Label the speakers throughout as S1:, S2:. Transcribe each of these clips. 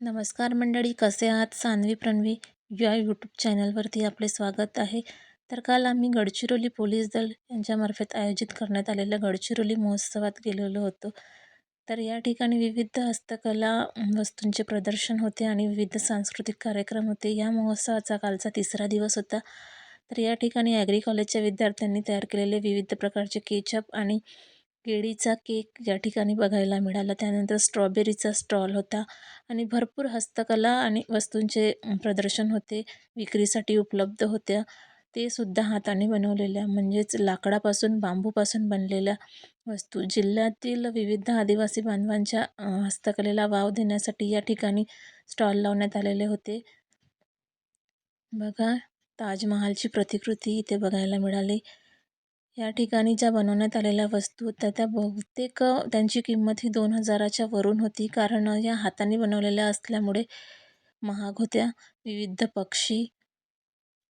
S1: नमस्कार मंडळी कसे आहात? सानवी प्रणवी या यूट्यूब चॅनलवरती आपले स्वागत आहे. तर काल आम्ही गडचिरोली पोलीस दल यांच्यामार्फत आयोजित करण्यात आलेल्या गडचिरोली महोत्सवात गेलेलो होतो. तर या ठिकाणी विविध हस्तकला वस्तूंचे प्रदर्शन होते आणि विविध सांस्कृतिक कार्यक्रम होते. या महोत्सवाचा कालचा तिसरा दिवस होता. तर या ठिकाणी ॲग्री कॉलेजच्या विद्यार्थ्यांनी तयार केलेले विविध प्रकारचे केचप आणि केळीचा केक या ठिकाणी बघायला मिळाला त्यानंतर स्ट्रॉबेरीचा स्टॉल होता आणि भरपूर हस्तकला आणि वस्तूंचे प्रदर्शन होते विक्रीसाठी उपलब्ध होत्या. ते सुद्धा हाताने बनवलेल्या म्हणजेच लाकडापासून बांबूपासून बनलेल्या वस्तू. जिल्ह्यातील विविध आदिवासी बांधवांच्या हस्तकलेला वाव देण्यासाठी या ठिकाणी स्टॉल लावण्यात आलेले होते. बघा ताजमहालची प्रतिकृती इथे बघायला मिळाली. या ठिकाणी ज्या बनवण्यात आलेल्या वस्तू होत्या त्या बहुतेक त्यांची किंमत ही दोन हजाराच्या वरून होती. कारण या हाताने बनवलेल्या असल्यामुळे महाग होत्या. विविध पक्षी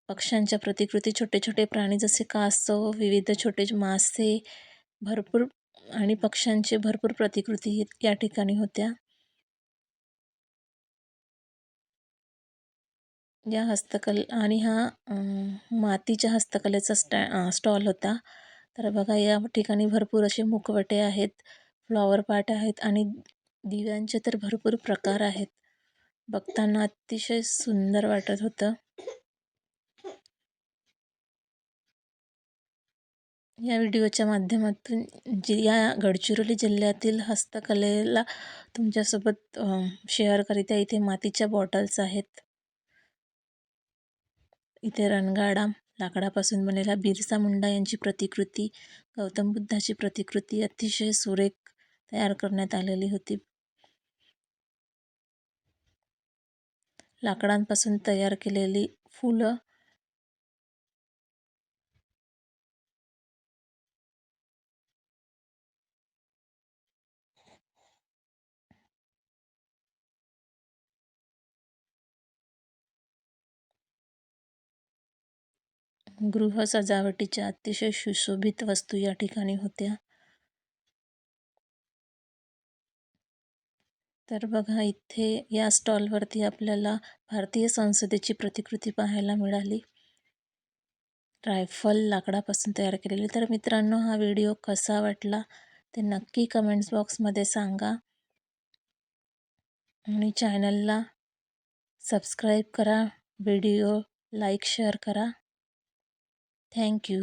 S1: पक्ष्यांच्या प्रतिकृती छोटे छोटे प्राणी जसे कासव विविध छोटे मासे भरपूर आणि पक्ष्यांचे भरपूर प्रतिकृती या ठिकाणी होत्या. या हस्तकला आणि हा मातीच्या हस्तकलेचा स्टॅ स्टॉल होता. तर बघा या ठिकाणी भरपूर असे मुखवटे आहेत फ्लॉवर पार्ट आहेत आणि दिव्यांचे तर भरपूर प्रकार आहेत. बघताना अतिशय सुंदर वाटत होतं. या व्हिडिओच्या माध्यमातून जी या गडचिरोली जिल्ह्यातील हस्तकलेला तुमच्यासोबत शेअर करीत आहे. इथे मातीच्या बॉटल्स आहेत. इथे रणगाडा लाकडापासून बनलेला बिरसा मुंडा यांची प्रतिकृती गौतम बुद्धाची प्रतिकृती अतिशय सुरेख तयार करण्यात आलेली होती. लाकडांपासून तयार केलेली फुलं गृह सजावटीच्या अतिशय सुशोभित वस्तू या ठिकाणी होत्या. तर बघा इथे या स्टॉलवरती आपल्याला भारतीय संसदेची प्रतिकृती पाहायला मिळाली. रायफल लाकडापासून तयार केलेली. तर मित्रांनो हा व्हिडिओ कसा वाटला ते नक्की कमेंट्स बॉक्समध्ये सांगा. आणि चॅनलला सबस्क्राईब करा व्हिडिओ लाईक शेअर करा. Thank you